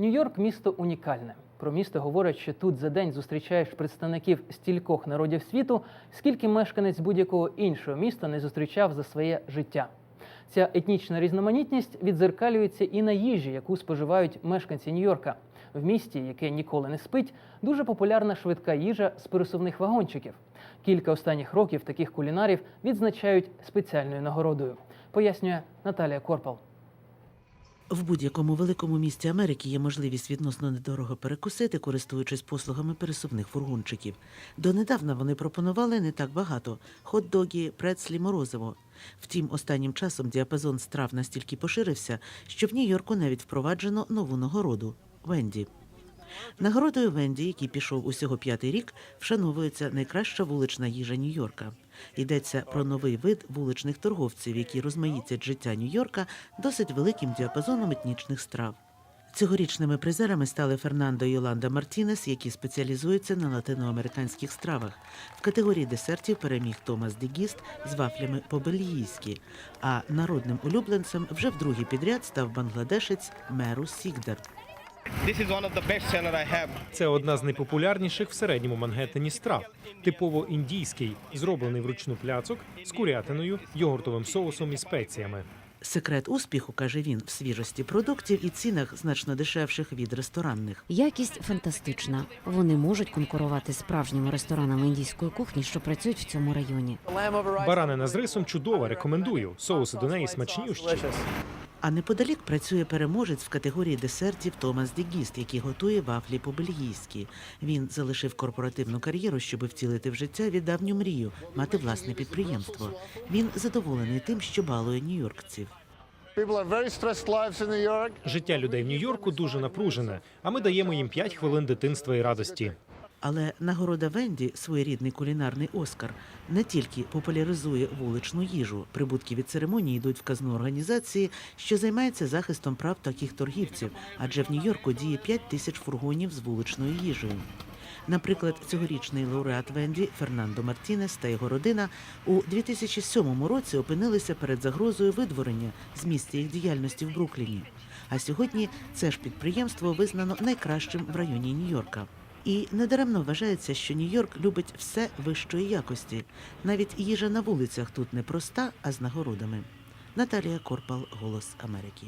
Нью-Йорк місто унікальне. Про місто говорять, що тут за день зустрічаєш представників стількох народів світу, скільки мешканець будь-якого іншого міста не зустрічав за своє життя. Ця етнічна різноманітність відзеркалюється і на їжі, яку споживають мешканці Нью-Йорка. В місті, яке ніколи не спить, дуже популярна швидка їжа з пересувних вагончиків. Кілька останніх років таких кулінарів відзначають спеціальною нагородою, пояснює Наталія Корпал. В будь-якому великому місті Америки є можливість відносно недорого перекусити, користуючись послугами пересувних фургончиків. Донедавна вони пропонували не так багато хот-доги, прецлі, морозиво. Втім, останнім часом діапазон страв настільки поширився, що в Нью-Йорку навіть впроваджено нову нагороду Венді. Нагородою Венді, який пішов усього п'ятий рік, вшановується найкраща вулична їжа Нью-Йорка. Йдеться про новий вид вуличних торговців, які розмаїтять життя Нью-Йорка досить великим діапазоном етнічних страв. Цьогорічними призерами стали Фернандо і Йоланда Мартінес, які спеціалізуються на латиноамериканських стравах. В категорії десертів переміг Томас Дегіст з вафлями по-бельгійськи. А народним улюбленцем вже вдруге підряд став бангладешець Меру Сігдар. This is one of the best seller I have. Це одна з найпопулярніших в середньому Мангеттені страв, типово індійський, зроблений вручну пляцок з курятиною, йогуртовим соусом і спеціями. Секрет успіху, каже він, в свіжості продуктів і цінах значно дешевших від ресторанних. Якість фантастична. Вони можуть конкурувати з справжніми ресторанами індійської кухні, що працюють в цьому районі. Баранина з рисом чудова, рекомендую. Соуси до неї смачнющі. А неподалік працює переможець в категорії десертів Томас Дегіст, який готує вафлі по-бельгійськи. Він залишив корпоративну кар'єру, щоб втілити в життя віддавню мрію мати власне підприємство. Він задоволений тим, що балує нью-йоркців. Життя людей в Нью-Йорку дуже напружене, а ми даємо їм 5 хвилин дитинства і радості. Але нагорода Венді, своєрідний кулінарний Оскар, не тільки популяризує вуличну їжу. Прибутки від церемонії йдуть в казну організації, що займається захистом прав таких торгівців, адже в Нью-Йорку діє 5 тисяч фургонів з вуличною їжею. Наприклад, цьогорічний лауреат Венді Фернандо Мартінес та його родина у 2007 році опинилися перед загрозою видворення з місця їх діяльності в Брукліні. А сьогодні це ж підприємство визнано найкращим в районі Нью-Йорка. І недаремно вважається, що Нью-Йорк любить все вищої якості. Навіть їжа на вулицях тут не проста, а з нагородами. Наталія Корпал, Голос Америки.